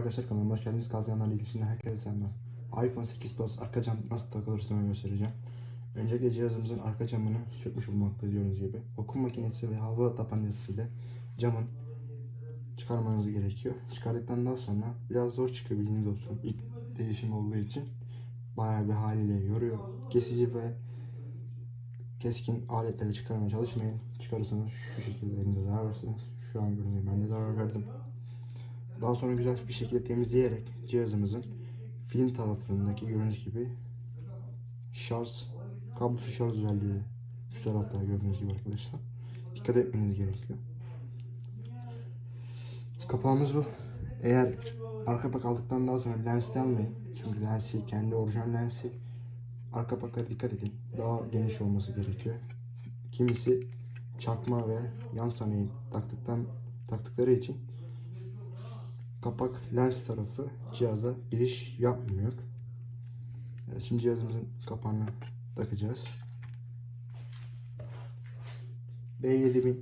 arkadaşlar kanalıma hoş geldiniz. Kazanlar ilişkinden herkese selamlar. iPhone 8 Plus arka cam nasıl takılır sana göstereceğim. Öncelikle cihazımızın arka camını sökmüş bulmaktayız gördüğünüz gibi. Okum makinesi ve hava tabancası ile camın çıkarmanız gerekiyor. Çıkardıktan daha sonra biraz zor çıkıyor bilginiz olsun. İlk değişim olduğu için bayağı bir haliyle yoruyor. Kesici ve keskin aletleri çıkarmaya çalışmayın. Çıkarırsanız şu şekilde elinize zarar verirsiniz. Şu an gördüğünüz gibi ben de zarar verdim. Daha sonra güzel bir şekilde temizleyerek cihazımızın film tarafındaki gördüğünüz gibi şarj, kablosuz şarj özelliği şu tarafta gördüğünüz gibi arkadaşlar. Dikkat etmeniz gerekiyor. Kapağımız bu. Eğer arka pak aldıktan daha sonra lensi almayın. Çünkü lensi kendi orijinal lensi. Arka paklara dikkat edin. Daha geniş olması gerekiyor. Kimisi çakma ve yan sanayi taktıktan taktıkları için kapak lens tarafı cihaza giriş yapmıyor. Evet, şimdi cihazımızın kapağını takacağız. B7000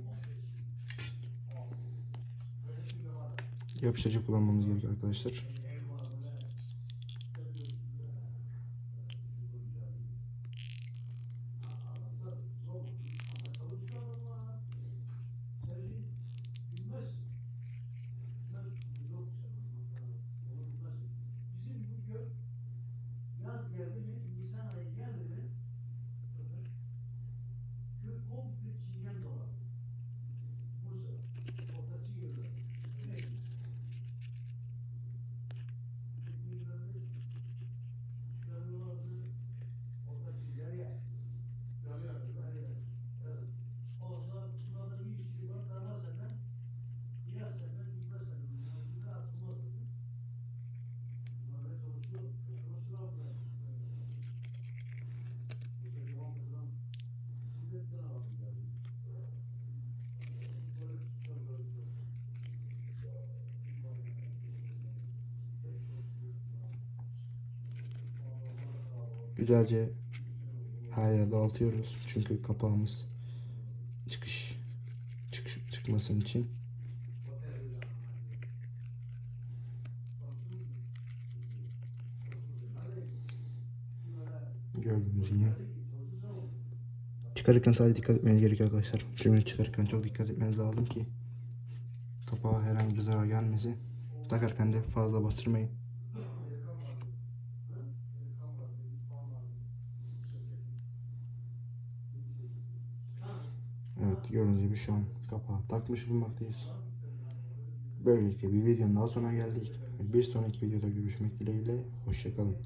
yapıştırıcı kullanmamız gerekiyor arkadaşlar. Geldi mi, Nisan ayı geldi mi, köy komple çingen Güzelce her yere dağıtıyoruz. Çünkü kapağımız çıkış çıkış çıkmasın için. Gördüğünüz gibi. Çıkarırken sadece dikkat etmeniz gerekiyor arkadaşlar. Çünkü çıkarırken çok dikkat etmeniz lazım ki kapağa herhangi bir zarar gelmesin. Takarken de fazla bastırmayın. Evet gördüğünüz gibi şu an kapağı takmış bulunmaktayız. Böylelikle bir videonun daha sonuna geldik. Bir sonraki videoda görüşmek dileğiyle. Hoşçakalın.